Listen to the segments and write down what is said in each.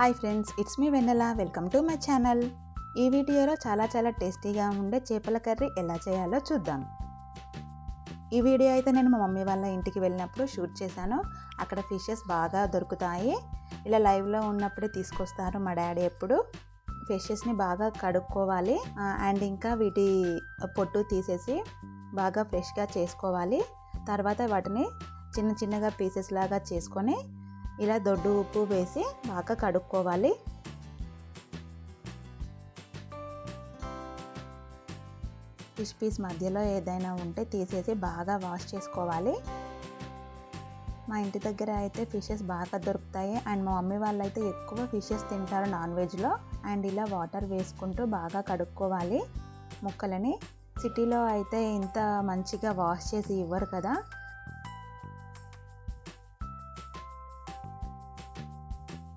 Hi friends it's me Vennela. Welcome to my channel. ఈ వీడియోలో చాలా చాలా టేస్టీగా ఉండే చేపల కర్రీ ఎలా చేయాలో చూద్దాం. ఈ వీడియో అయితే నేను మా మమ్మీ వాళ్ళ ఇంటికి వెళ్ళినప్పుడు షూట్ చేశాను. అక్కడ ఫిషెస్ బాగా దొరుకుతాయి. ఇలా లైవ్లో ఉన్నప్పుడే తీసుకొస్తారు మా డాడీ ఎప్పుడు. ఫిషెస్ని బాగా కడుక్కోవాలి. అండ్ ఇంకా వీటి పొట్టు తీసేసి బాగా ఫ్రెష్గా చేసుకోవాలి. తర్వాత వాటిని చిన్న చిన్నగా పీసెస్ లాగా చేసుకొని ఇలా దొడ్డు ఉప్పు వేసి బాగా కడుక్కోవాలి. ఫిష్ పీస్ మధ్యలో ఏదైనా ఉంటే తీసేసి బాగా వాష్ చేసుకోవాలి. మా ఇంటి దగ్గర అయితే ఫిషెస్ బాగా దొరుకుతాయి. అండ్ మా మమ్మీ వాళ్ళు అయితే ఎక్కువ ఫిషెస్ తింటారు నాన్ వెజ్లో. అండ్ ఇలా వాటర్ వేసుకుంటూ బాగా కడుక్కోవాలి. ముక్కలని సిటీలో అయితే ఇంత మంచిగా వాష్ చేసి ఇవ్వరు కదా.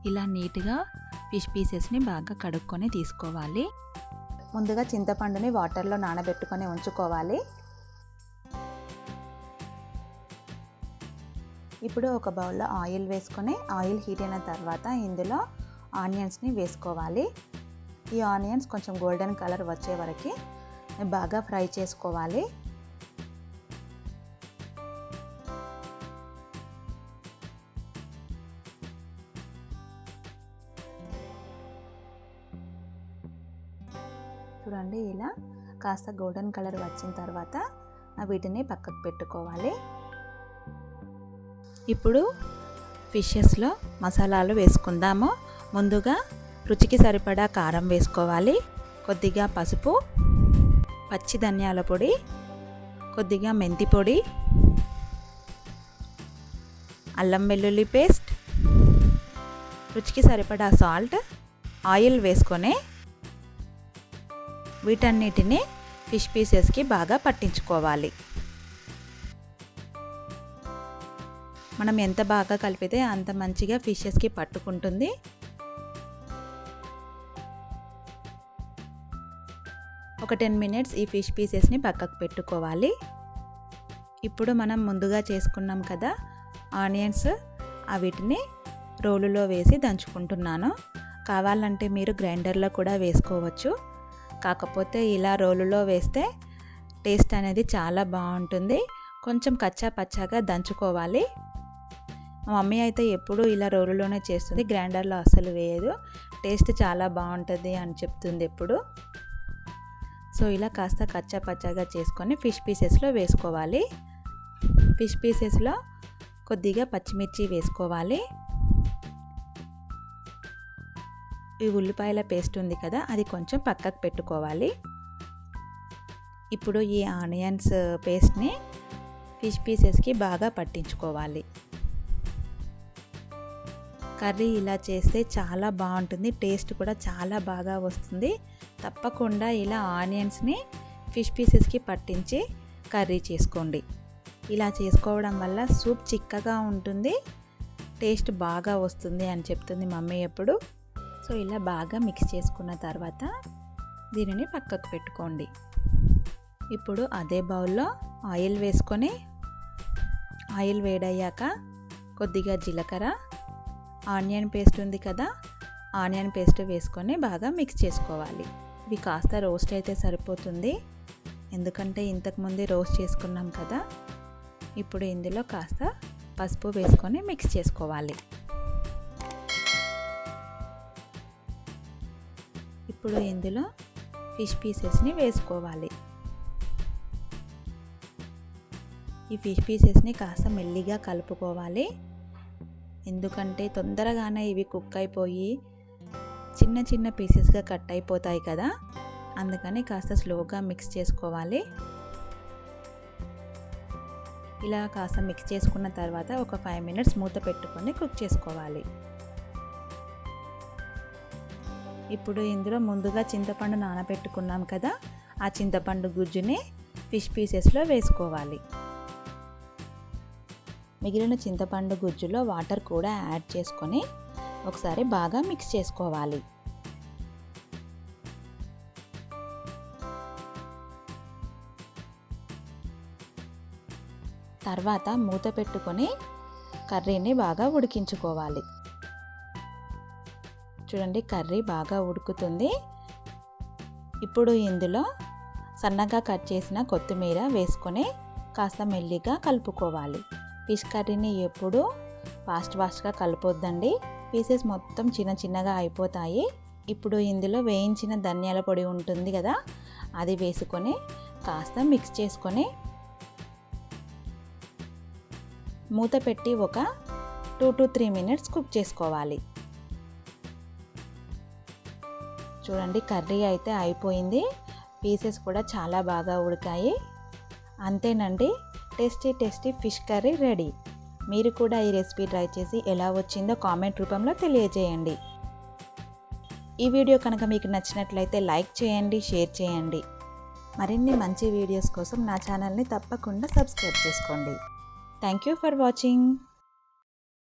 ఇలా నీట్గా ఫిష్ పీసెస్ని బాగా కడుక్కొని తీసుకోవాలి. ముందుగా చింతపండుని వాటర్లో నానబెట్టుకొని ఉంచుకోవాలి. ఇప్పుడు ఒక బౌల్లో ఆయిల్ వేసుకొని ఆయిల్ హీట్ అయిన తర్వాత ఇందులో ఆనియన్స్ని వేసుకోవాలి. ఈ ఆనియన్స్ కొంచెం గోల్డెన్ కలర్ వచ్చే వరకు బాగా ఫ్రై చేసుకోవాలి. చూడండి ఇలా కాస్త గోల్డెన్ కలర్ వచ్చిన తర్వాత వీటిని పక్కకు పెట్టుకోవాలి. ఇప్పుడు ఫిషెస్లో మసాలాలు వేసుకుందాము. ముందుగా రుచికి సరిపడా కారం వేసుకోవాలి. కొద్దిగా పసుపు పచ్చి ధనియాల పొడి కొద్దిగా మెంతి పొడి అల్లం వెల్లుల్లి పేస్ట్ రుచికి సరిపడా సాల్ట్ ఆయిల్ వేసుకొని వీటన్నిటిని ఫిష్ పీసెస్కి బాగా పట్టించుకోవాలి. మనం ఎంత బాగా కలిపితే అంత మంచిగా ఫిషెస్కి పట్టుకుంటుంది. ఒక టెన్ మినిట్స్ ఈ ఫిష్ పీసెస్ని పక్కకు పెట్టుకోవాలి. ఇప్పుడు మనం ముందుగా చేసుకున్నాం కదా ఆనియన్స్ వీటిని రోలులో వేసి దంచుకుంటున్నాను. కావాలంటే మీరు గ్రైండర్లో కూడా వేసుకోవచ్చు. కాకపోతే ఇలా రోలులో వేస్తే టేస్ట్ అనేది చాలా బాగుంటుంది. కొంచెం కచ్చా పచ్చాగా దంచుకోవాలి. మా మమ్మీ అయితే ఎప్పుడూ ఇలా రోలులోనే చేస్తుంది. గ్రైండర్లో అసలు వేయదు. టేస్ట్ చాలా బాగుంటుంది అని చెప్తుంది ఎప్పుడు. సో ఇలా కాస్త కచ్చా పచ్చాగా చేసుకొని ఫిష్ పీసెస్లో వేసుకోవాలి. ఫిష్ పీసెస్లో కొద్దిగా పచ్చిమిర్చి వేసుకోవాలి. ఈ ఉల్లిపాయల పేస్ట్ ఉంది కదా అది కొంచెం పక్కకు పెట్టుకోవాలి. ఇప్పుడు ఈ ఆనియన్స్ పేస్ట్ని ఫిష్ పీసెస్కి బాగా పట్టించుకోవాలి. కర్రీ ఇలా చేస్తే చాలా బాగుంటుంది టేస్ట్ కూడా చాలా బాగా వస్తుంది. తప్పకుండా ఇలా ఆనియన్స్ని ఫిష్ పీసెస్కి పట్టించి కర్రీ చేసుకోండి. ఇలా చేసుకోవడం వల్ల సూప్ చిక్కగా ఉంటుంది టేస్ట్ బాగా వస్తుంది అని చెప్తుంది మమ్మీ ఎప్పుడు. సో ఇలా బాగా మిక్స్ చేసుకున్న తర్వాత దీనిని పక్కకు పెట్టుకోండి. ఇప్పుడు అదే బౌల్లో ఆయిల్ వేసుకొని ఆయిల్ వేడయ్యాక కొద్దిగా జీలకర్ర ఆనియన్ పేస్ట్ ఉంది కదా ఆనియన్ పేస్ట్ వేసుకొని బాగా మిక్స్ చేసుకోవాలి. ఇవి కాస్త రోస్ట్ అయితే సరిపోతుంది. ఎందుకంటే ఇంతకుముందే రోస్ట్ చేసుకున్నాం కదా. ఇప్పుడు ఇందులో కాస్త పసుపు వేసుకొని మిక్స్ చేసుకోవాలి. ఇప్పుడు ఇందులో ఫిష్ పీసెస్ని వేసుకోవాలి. ఈ ఫిష్ పీసెస్ని కాస్త మెల్లిగా కలుపుకోవాలి. ఎందుకంటే తొందరగానే ఇవి కుక్ అయిపోయి చిన్న చిన్న పీసెస్గా కట్ అయిపోతాయి కదా. అందుకని కాస్త స్లోగా మిక్స్ చేసుకోవాలి. ఇలా కాస్త మిక్స్ చేసుకున్న తర్వాత ఒక ఫైవ్ మినిట్స్ మూత పెట్టుకొని కుక్ చేసుకోవాలి. ఇప్పుడు ఇందులో ముందుగా చింతపండు నానబెట్టుకున్నాం కదా ఆ చింతపండు గుజ్జుని ఫిష్ పీసెస్లో వేసుకోవాలి. మిగిలిన చింతపండు గుజ్జులో వాటర్ కూడా యాడ్ చేసుకొని ఒకసారి బాగా మిక్స్ చేసుకోవాలి. తర్వాత మూత పెట్టుకొని కర్రీని బాగా ఉడికించుకోవాలి. చూడండి కర్రీ బాగా ఉడుకుతుంది. ఇప్పుడు ఇందులో సన్నగా కట్ చేసిన కొత్తిమీర వేసుకొని కాస్త మెల్లిగా కలుపుకోవాలి. ఫిష్ కర్రీని ఎప్పుడు ఫాస్ట్ ఫాస్ట్గా కలపొద్దండి. పీసెస్ మొత్తం చిన్న చిన్నగా అయిపోతాయి. ఇప్పుడు ఇందులో వేయించిన ధనియాల పొడి ఉంటుంది కదా అది వేసుకొని కాస్త మిక్స్ చేసుకొని మూత పెట్టి ఒక two to three minutes cook చేసుకోవాలి. చూడండి కర్రీ అయితే అయిపోయింది. పీసెస్ కూడా చాలా బాగా ఉడికాయి. అంతేనండి tasty tasty fish curry ready. మీరు కూడా ఈ రెసిపీ ట్రై చేసి ఎలా వచ్చిందో కామెంట్ రూపంలో తెలియజేయండి. ఈ వీడియో కనుక మీకు నచ్చినట్లయితే లైక్ చేయండి షేర్ చేయండి. మరిన్ని మంచి వీడియోస్ కోసం నా ఛానల్ని తప్పకుండా సబ్స్క్రైబ్ చేసుకోండి. Thank you for watching.